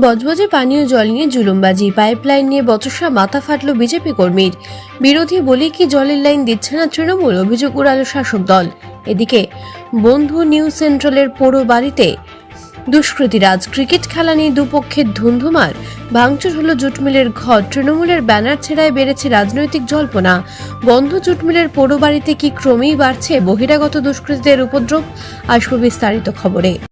বজবজে পানীয় জল নিয়ে জুলুমবাজি। পাইপলাইন নিয়ে বচসা মাথা ফাটল বিজেপি কর্মীর। বিরোধী বলে কি জলের লাইন দিচ্ছে না তৃণমূল? অভিযোগ উড়ালো শাসক দল। এদিকে বন্ধু নিউ সেন্ট্রালের পৌর বাড়িতে দুষ্কৃতীরাজ। ক্রিকেট খেলা নিয়ে দুপক্ষের ধুন্ধুমার। ভাঙচুর হলো জুটমিলের ঘর। তৃণমূলের ব্যানার ছেড়ায় বেড়েছে রাজনৈতিক জল্পনা। বন্ধ জুটমিলের পৌর বাড়িতে কি ক্রমেই বাড়ছে বহিরাগত দুষ্কৃতীদের উপদ্রব? আসবে বিস্তারিত খবরে।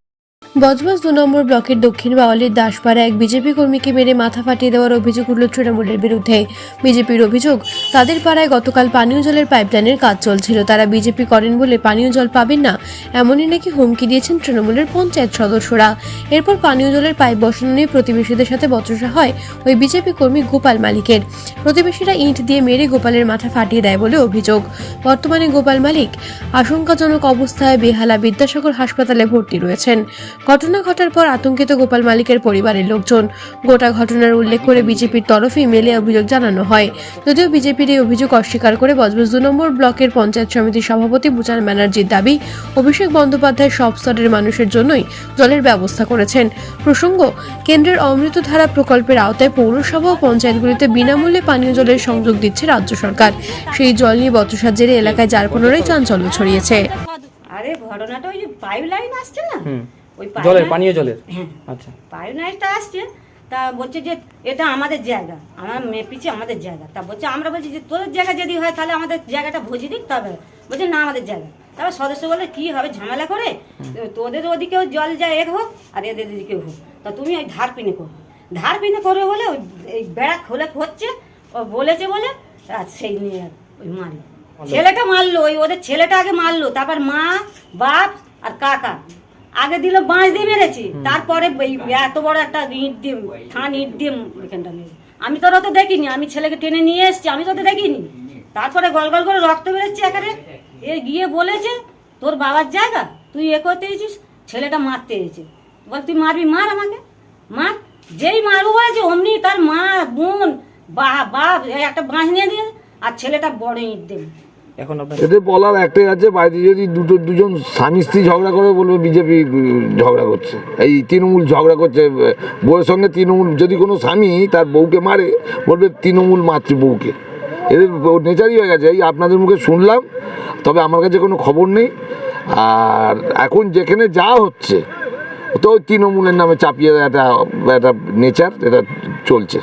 বজবজ দু নম্বর ব্লকের দক্ষিণ বাওয়ালির দাসপাড়া এক বিজেপি কর্মীকে মেরে মাথা ফাটিয়ে দেওয়ার অভিযোগ উঠল তৃণমূলের বিরুদ্ধে। বিজেপির অভিযোগ, তাদের পাড়ায় গতকাল পানীয় জলের পাইপলাইনের কাজ চলছিল। তারা বিজেপি করেন বলে পানীয় জল পাবেন না, এমনই নাকি হুমকি দিয়েছেন তৃণমূলের পঞ্চায়েত সদস্যরা। এরপর পানীয় জলের পাইপ বসানো নিয়ে প্রতিবেশীদের সাথে বচসা হয় ওই বিজেপি কর্মী গোপাল মালিকের। প্রতিবেশীরা ইট দিয়ে মেরে গোপালের মাথা ফাটিয়ে দেয় বলে অভিযোগ। বর্তমানে গোপাল মালিক আশঙ্কাজনক অবস্থায় বেহালা বিদ্যাসাগর হাসপাতালে ভর্তি রয়েছেন। ঘটনা ঘটার পর আতঙ্কিত গোপাল মালিকের পরিবারের লোকজন। গোটা ঘটনার উল্লেখ করে বিজেপির তরফে মেলে অভিযোগ জানানো হয়। যদিও বিজেপির এই অভিযোগ অস্বীকার করে বজবজ দু নম্বর ব্লকের পঞ্চায়েত সমিতির সভাপতি বুচান ব্যানার্জির দাবি অভিষেক বন্দ্যোপাধ্যায় সব স্তরের মানুষের জন্যই জলের ব্যবস্থা করেছেন। প্রসঙ্গ কেন্দ্রের অমৃতধারা প্রকল্পের আওতায় পৌরসভা ও পঞ্চায়েতগুলিতে বিনামূল্যে পানীয় জলের সংযোগ দিচ্ছে রাজ্য সরকার। সেই জল নিয়ে বচসার জেরে এলাকায় যার পুনরায় চাঞ্চল্য ছড়িয়েছে। আরে ঘটনাটা ওই যে পাইপ লাইন আসছে না? ওই জলের পানীয় জলের? হ্যাঁ আচ্ছা। পাইপ আসছে তা বলছে যে এটা আমাদের জায়গা আমার মেয়ে পিছে আমাদের জায়গা। তা বলছে আমরা বলছি যে তোদের জায়গা যদি হয় তাহলে আমাদের জায়গাটা ভুজি দিক তবে। বলছে না আমাদের জায়গা। তারপর সদস্য বলে কি হবে ঝামেলা করে? তোদের ওদিকেও জল যায় এক হোক আর এদের দিকেও হোক। তা তুমি ওই ধার পিনে করো। ধার পিনে করে বলে ওই এই বেড়া খোলে হচ্ছে ও বলেছে বলে আর সেই নিয়ে ওই মারলো। ছেলেটা মারলো ওই ওদের ছেলেটা আগে মারলো তারপর মা বাপ আর কাকা। আগে দিল বাঁশ দিয়ে মেরেছি। তারপরে এত বড় একটা ইট দিয়ে থান ইট দিয়ে এখানটা মেরে আমি তো অত দেখিনি আমি ছেলেকে টেনে নিয়ে এসেছি আমি তো দেখিনি। তারপরে গল গল করে রক্ত বেরোচ্ছে এখানে। এ গিয়ে বলেছে তোর বাবার জায়গা? তুই এ করতে এসেছিস? ছেলেটা মারতে এসেছে। বল তুই মারবি? মার আমাকে। মার। যেই মারবো বলেছে অমনি তার মা বোন বা বাপ একটা বাঁশ নিয়ে দিয়ে আর ছেলেটা বড় ইট দেবে এখন আপনার এতে বলার একটাই আছে, বাড়িতে যদি দুটো দুজন স্বামী স্ত্রী ঝগড়া করে বলবে, বিজেপি ঝগড়া করছে। এই তৃণমূল ঝগড়া করছে, বউয়ের সঙ্গে তৃণমূল, যদি কোনো স্বামী তার বউকে মারে, বলবে তৃণমূল মাতৃ বউকে। এদের নেচারই হয়ে গেছে। এই আপনাদের মুখে শুনলাম, তবে আমার কাছে কোনো খবর নেই। আর এখন যেখানে যা হচ্ছে, তো তৃণমূলের নামে চাপিয়ে একটা একটা নেচার, এটা চলছে।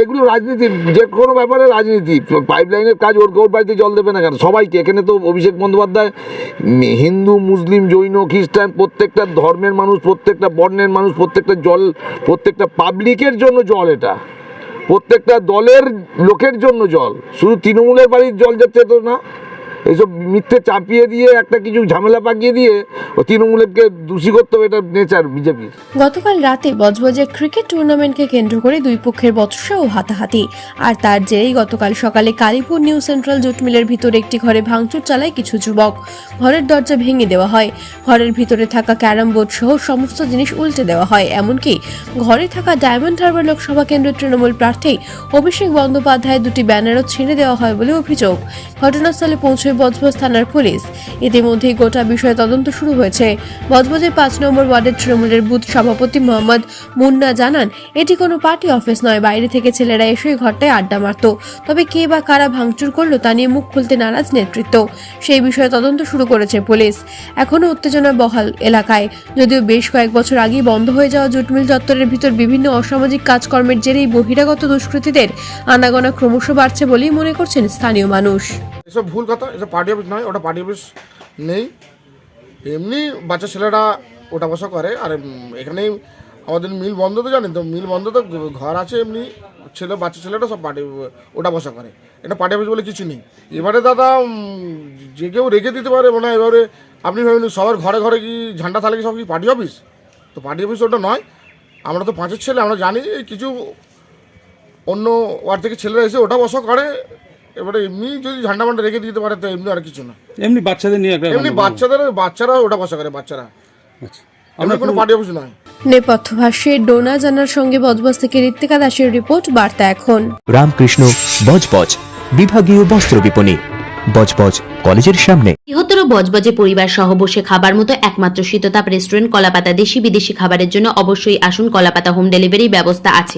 এগুলো রাজনীতি, যে কোনো ব্যাপারে রাজনীতি। পাইপ লাইনের কাজ ওর ওর বাড়িতে জল দেবে না কেন? সবাইকে। এখানে তো অভিষেক বন্দ্যোপাধ্যায়, হিন্দু, মুসলিম, জৈন, খ্রিস্টান, প্রত্যেকটা ধর্মের মানুষ, প্রত্যেকটা বর্ণের মানুষ, প্রত্যেকটা জল, প্রত্যেকটা পাবলিকের জন্য জল এটা। প্রত্যেকটা দলের লোকের জন্য জল। শুধু তৃণমূলের বাড়ির জল যাচ্ছে তো না। এইসব মিথ্যে চাপিয়ে দিয়ে একটা কিছু ঝামেলা পাকিয়ে দিয়ে তৃণমূলকে দোষী করতে হবে, এটা নেচার বিজেপির। গতকাল রাতে বজবজে ক্রিকেট টুর্নামেন্টকে কেন্দ্র করে দুই পক্ষের বচসা ও হাতাহাতি। আর তার জেরেই গতকাল সকালে কালীপুর নিউ সেন্ট্রাল জুট মিলের ভিতরে একটি ঘরে ভাঙচুর চালায় কিছু যুবক। ঘরের দরজা ভেঙে দেওয়া হয়। ঘরের ভিতরে থাকা ক্যারাম বোর্ড সহ সমস্ত জিনিস উল্টে দেওয়া হয়। এমনকি ঘরে থাকা ডায়মন্ড হারবার লোকসভা কেন্দ্রের তৃণমূল প্রার্থী অভিষেক বন্দ্যোপাধ্যায় দুটি ব্যানারও ছিঁড়ে দেওয়া হয় বলে অভিযোগ। ঘটনাস্থলে পৌঁছয় বজবজ থানার পুলিশ। ইতিমধ্যেই গোটা বিষয়ে তদন্ত শুরু হয়েছে। বজবজের পাঁচ নম্বর ওয়ার্ডের তৃণমূলের বুথ সভাপতি মোহাম্মদ মুন্না জানান, এটি কোনো পার্টি অফিস নয়, বাইরে থেকে ছেলেরা এসে ঘরটায় আড্ডা মারত। তবে কে বা কারা ভাঙচুর করল তা নিয়ে মুখ খুলতে নারাজ নেতৃত্ব। সেই বিষয়ে তদন্ত শুরু করেছে পুলিশ। এখনও উত্তেজনা বহাল এলাকায়। যদিও বেশ কয়েক বছর আগেই বন্ধ হয়ে যাওয়া জুটমিল চত্বরের ভিতর বিভিন্ন অসামাজিক কাজকর্মের জেরেই বহিরাগত দুষ্কৃতীদের আনাগোনা ক্রমশ বাড়ছে বলেই মনে করছেন স্থানীয় মানুষ। এসব ভুল কথা, এসব পার্টি অফিস নয়, ওটা পার্টি অফিস নেই। এমনি বাচ্চা ছেলেরা ওটা বসা করে, আর এখানেই আমাদের মিল বন্ধ তো জানেন তো, মিল বন্ধ তো ঘর আছে এমনি, ছেলে, বাচ্চা ছেলেটা সব পার্টি ওটা বসা করে। এটা পার্টি অফিস বলে কিছু নেই। এবারে দাদা যে কেউ রেখে দিতে পারে মানে এবারে আপনি ভাবেন, সবার ঘরে ঘরে কি ঝান্ডা কি সব কি পার্টি অফিস তো পার্টি অফিস ওটা নয়। আমরা তো পাঁচের ছেলে, আমরা জানি কিছু অন্য ওয়ার্ড থেকে ছেলেরা এসে ওটা বসা করে এবারে এমনি যদি ঝান্ডা মান্ডা রেখে দিতে পারে তো এমনি আর কিছু না। এমনি বাচ্চাদের নিয়ে একটা এমনি বাচ্চাদের বাচ্চারা ওটা বসা করে বাচ্চারা। আচ্ছা। আমরা কোনো পার্টি অফিস নয় নেপথ্য ভাষ্যে ডোনা জানার সঙ্গে বজবজ থেকে ঋত্বিকা দাসের রিপোর্ট বার্তা এখন। রামকৃষ্ণ বজবজ বিভাগীয় বস্ত্র বিপণী। বজবজ কলেজের সামনে। বৃহত্তর বজবজে পরিবার সহ বসে খাবার মতো একমাত্র শীততাপ রেস্টুরেন্ট কলাপাতা দেশি বিদেশি খাবারের জন্য অবশ্যই আসুন কলাপাতা হোম ডেলিভারি ব্যবস্থা আছে।